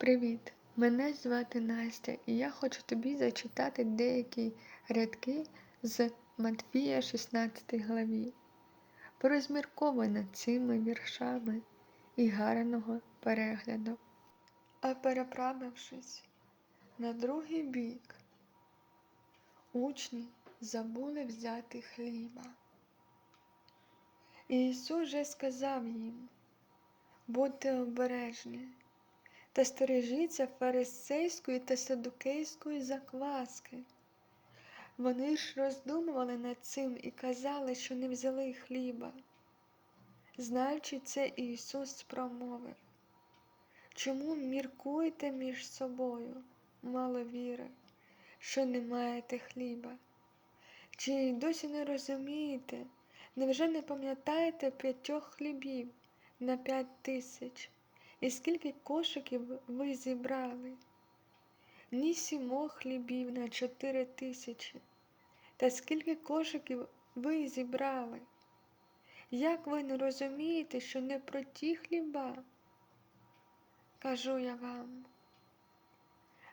Привіт! Мене звати Настя, і я хочу тобі зачитати деякі рядки з Матвія 16 главі. Порозмірковуй над цими віршами і гарного перегляду. А переправившись на другий бік, учні забули взяти хліба. І Ісус же сказав їм, будьте обережні та стережіться фарисейської та садукейської закваски. Вони ж роздумували над цим і казали, що не взяли хліба. Знаючи це, Ісус промовив, чому міркуєте між собою, мало віри, що не маєте хліба? Чи досі не розумієте, невже не пам'ятаєте п'ятьох хлібів на п'ять тисяч? І скільки кошиків ви зібрали? Ні сімох хлібів на чотири тисячі. Та скільки кошиків ви зібрали? Як ви не розумієте, що не про ті хліба? Кажу я вам.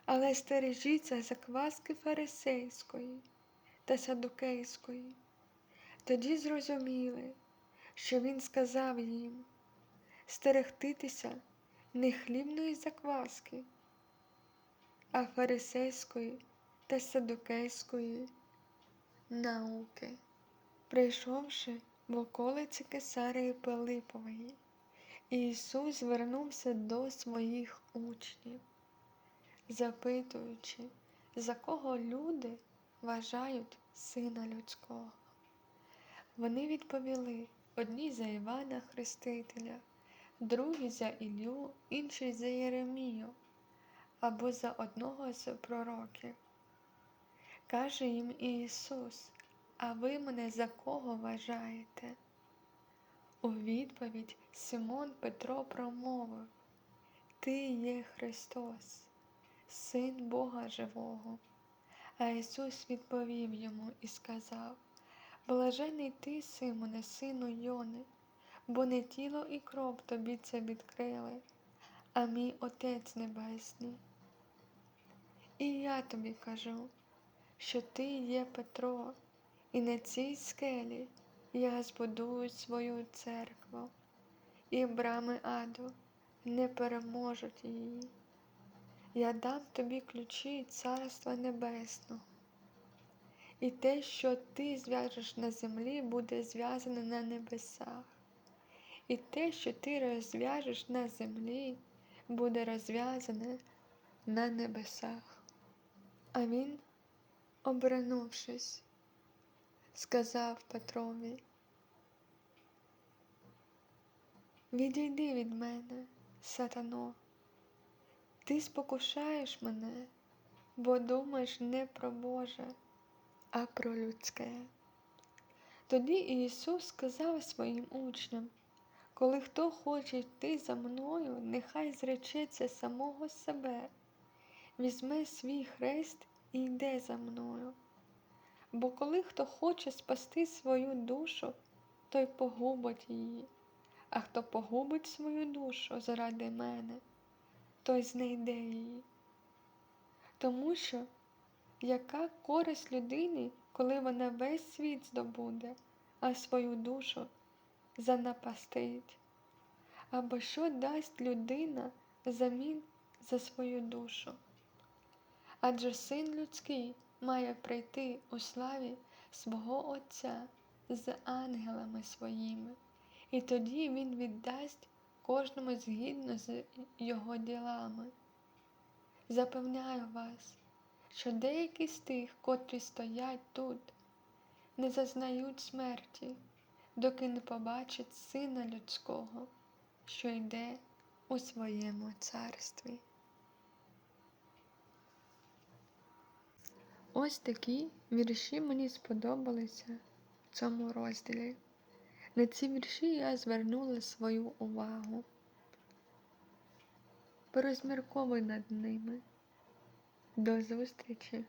Але стережіться закваски фарисейської та садукейської. Тоді зрозуміли, що він сказав їм стерегтитися не хлібної закваски, а фарисейської та садукейської науки. Прийшовши в околиці Кесарії Пилипової, Ісус звернувся до своїх учнів, запитуючи, за кого люди вважають Сина Людського. Вони відповіли одні за Івана Хрестителя другий за Ілю, інший за Єремію або за одного з пророків. Каже їм Ісус, а ви мене за кого вважаєте? У відповідь Симон Петро промовив Ти є Христос, Син Бога Живого. А Ісус відповів йому і сказав Блажений ти, Симоне, сину Йони, бо не тіло і кров тобі це відкрили, а мій Отець Небесний. І я тобі кажу, що ти є Петро, і на цій скелі я збудую свою церкву, і брами аду не переможуть її. Я дам тобі ключі Царства Небесного. І те, що ти зв'яжеш на землі, буде зв'язане на небесах і те, що ти розв'яжеш на землі, буде розв'язане на небесах. А він, обернувшись, сказав Петрові, Відійди від мене, сатано, ти спокушаєш мене, бо думаєш не про Боже, а про людське. Тоді Ісус сказав своїм учням, коли хто хоче йти за мною, нехай зречеться самого себе, візьме свій хрест і йде за мною. Бо коли хто хоче спасти свою душу, той погубить її, а хто погубить свою душу заради мене, той знайде її. Тому що яка користь людині, коли вона весь світ здобуде, а свою душу занапастить, або що дасть людина замін за свою душу. Адже син людський має прийти у славі свого Отця з ангелами своїми, і тоді Він віддасть кожному згідно з його ділами. Запевняю вас, що деякі з тих, котрі стоять тут, не зазнають смерті доки не побачить Сина Людського, що йде у своєму царстві. Ось такі вірші мені сподобалися в цьому розділі. На ці вірші я звернула свою увагу. Порозмірковуй над ними. До зустрічі!